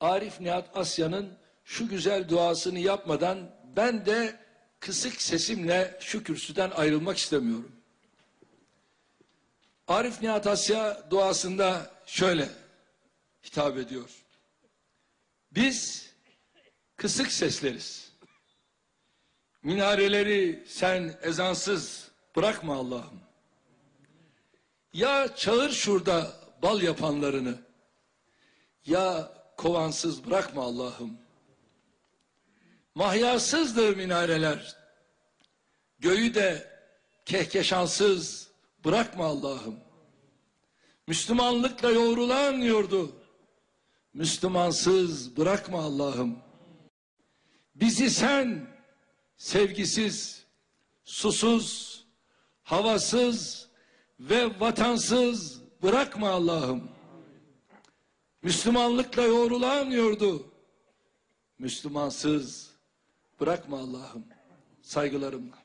Arif Nihat Asya'nın şu güzel duasını yapmadan ben de kısık sesimle şu kürsüden ayrılmak istemiyorum. Arif Nihat Asya duasında şöyle hitap ediyor. Biz kısık sesleriz. Minareleri sen ezansız bırakma Allah'ım. Ya çağır şurada bal yapanlarını. Ya kovansız bırakma Allah'ım. Mahyasızdır minareler. Göğü de kehkeşansız bırakma Allah'ım. Müslümanlıkla yoğrulan yurdu. Müslümansız bırakma Allah'ım. Bizi sen sevgisiz, susuz, havasız ve vatansız bırakma Allah'ım. Müslümanlıkla yoğrulan. Müslümansız bırakma Allah'ım. Saygılarımla.